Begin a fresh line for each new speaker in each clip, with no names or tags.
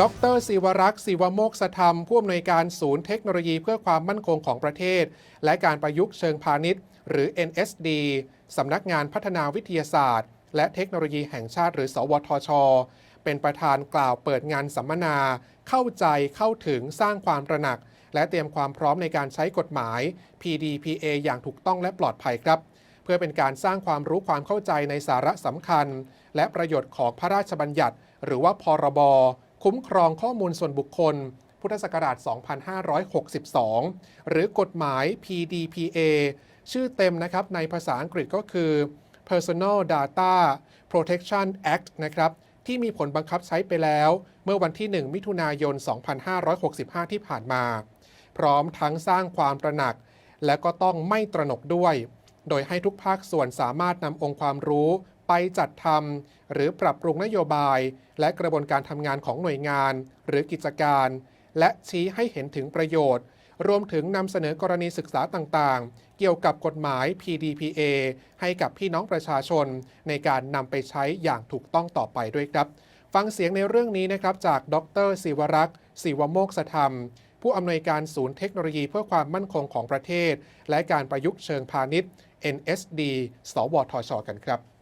ดรศิวรักษ์ศิวโมกษธรรม ผู้อำนวยการศูนย์เทคโนโลยีเพื่อความมั่นคงของประเทศ และการประยุกต์เชิงพาณิชย์ หรือ NSD สำนักงานพัฒนาวิทยาศาสตร์ และเทคโนโลยีแห่งชาติหรือ สวทช เป็นประธานกล่าวเปิดงานสัมมนา เข้าใจเข้าถึงสร้างความระหนัก และเตรียมความพร้อมในการใช้กฎหมาย PDPA อย่างถูกต้องและปลอดภัยครับ เพื่อเป็นการสร้างความรู้ความเข้าใจในสาระสำคัญ และประโยชน์ของพระราชบัญญัติ หรือว่าพรบ คุ้มครองข้อมูลส่วนบุคคล พุทธศักราช 2562 หรือกฎหมาย PDPA ชื่อเต็มนะครับในภาษาอังกฤษก็คือ Personal Data Protection Act นะครับที่มีผลบังคับใช้ไปแล้ว เมื่อวันที่ 1 มิถุนายน 2565 ที่ผ่านมา พร้อมทั้งสร้างความตระหนัก และก็ต้องไม่ตระหนกด้วย โดยให้ทุกภาคส่วนสามารถนำองค์ความรู้ ไปจัดทำหรือปรับปรุงนโยบาย และกระบวนการทำงานของหน่วยงาน หรือกิจการ และชี้ให้เห็นถึงประโยชน์ รวมถึงนำเสนอกรณีศึกษาต่างๆ เกี่ยวกับกฎหมาย PDPA ให้กับพี่น้องประชาชน ในการนำไปใช้อย่างถูกต้องต่อไปด้วยครับ ฟังเสียงในเรื่องนี้นะครับจากดรศิวรักษ์ศิวโมกษธรรมผู้อำนวยการศูนย์เทคโนโลยีเพื่อความมั่นคงของประเทศ และการประยุกต์เชิงพาณิชย์ NSD สวทช กันครับ
ครับ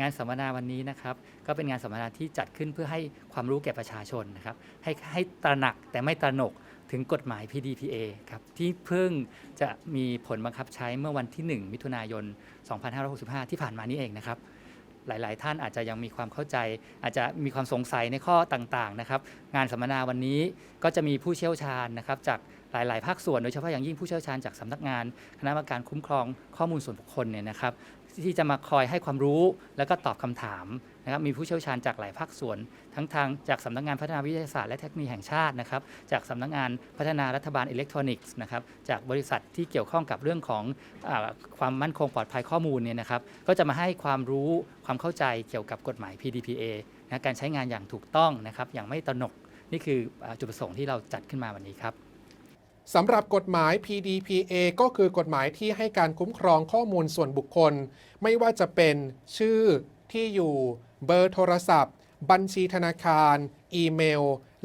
งานสัมมนาวันนี้นะครับก็เป็นงานสัมมนาที่จัดขึ้นเพื่อให้ความรู้แก่ประชาชนนะครับให้ให้ตระหนักแต่ไม่ตระหนกถึงกฎหมาย PDPA ครับที่เพิ่งจะมีผลบังคับใช้เมื่อวันที่ 1 มิถุนายน 2565 ที่ผ่านมานี้เองนะครับ หลาย ๆ ท่านอาจจะยังมีความเข้าใจ อาจจะมีความสงสัยในข้อต่าง ๆ นะครับ งานสัมมนาวันนี้ก็จะมีผู้เชี่ยวชาญนะครับจากหลาย ๆ ภาคส่วนโดยเฉพาะอย่างยิ่งผู้เชี่ยวชาญจากสำนักงาน คณะกรรมการคุ้มครองข้อมูลส่วนบุคคลเนี่ยนะครับ ที่จะมาคอยให้ความรู้แล้วก็ตอบคำถามนะครับมีผู้เชี่ยวชาญจากหลายภาคส่วน ทั้งทางจากสำนักงานพัฒนาวิทยาศาสตร์และเทคโนโลยีแห่งชาตินะครับจากสำนักงานพัฒนารัฐบาลอิเล็กทรอนิกส์นะครับจากบริษัทที่เกี่ยวข้องกับเรื่องของอความมั่นคงปลอดภัยข้อมูลเนี่ยนะครับก็จะมาให้ความรู้ความเข้าใจเกี่ยวกับกฎหมาย PDPA นะการใช้งานอย่างถูกต้องนะครับอย่างไม่ตระหนกนี่คือจุดประสงค์ที่เราจัดขึ้นมาวันนี้ครับ
สำหรับกฎหมาย PDPA ก็คือกฎหมายที่ให้การคุ้มครองข้อมูลส่วนบุคคล ไม่ว่าจะเป็นชื่อที่อยู่เบอร์โทรศัพท์ บัญชีธนาคาร อีเมล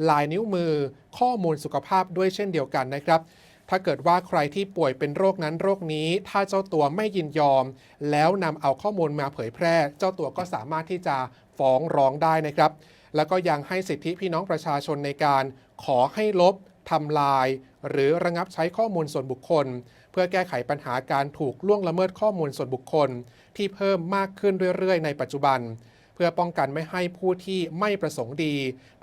ลายนิ้วมือ ข้อมูลสุขภาพด้วยเช่นเดียวกันนะครับ ถ้าเกิดว่าใครที่ป่วยเป็นโรคนั้นโรคนี้ ถ้าเจ้าตัวไม่ยินยอม แล้วนำเอาข้อมูลมาเผยแพร่ เจ้าตัวก็สามารถที่จะฟ้องร้องได้นะครับ แล้วก็ยังให้สิทธิพี่น้องประชาชนในการขอให้ลบ ทำลาย หรือระงับใช้ข้อมูลส่วนบุคคล เพื่อแก้ไขปัญหาการถูกล่วงละเมิดข้อมูลส่วนบุคคล ที่เพิ่มมากขึ้นเรื่อยๆ ในปัจจุบัน เพื่อป้องกันไม่ให้ผู้ที่ไม่ประสงค์ดี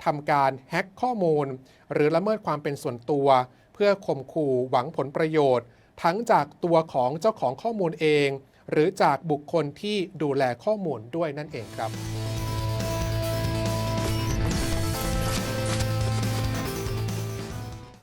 ทำการแฮ็กข้อมูล หรือละเมิดความเป็นส่วนตัว เพื่อข่มขู่หวังผลประโยชน์ ทั้งจากตัวของเจ้าของข้อมูลเอง หรือจากบุคคลที่ดูแลข้อมูลด้วยนั่นเองครับ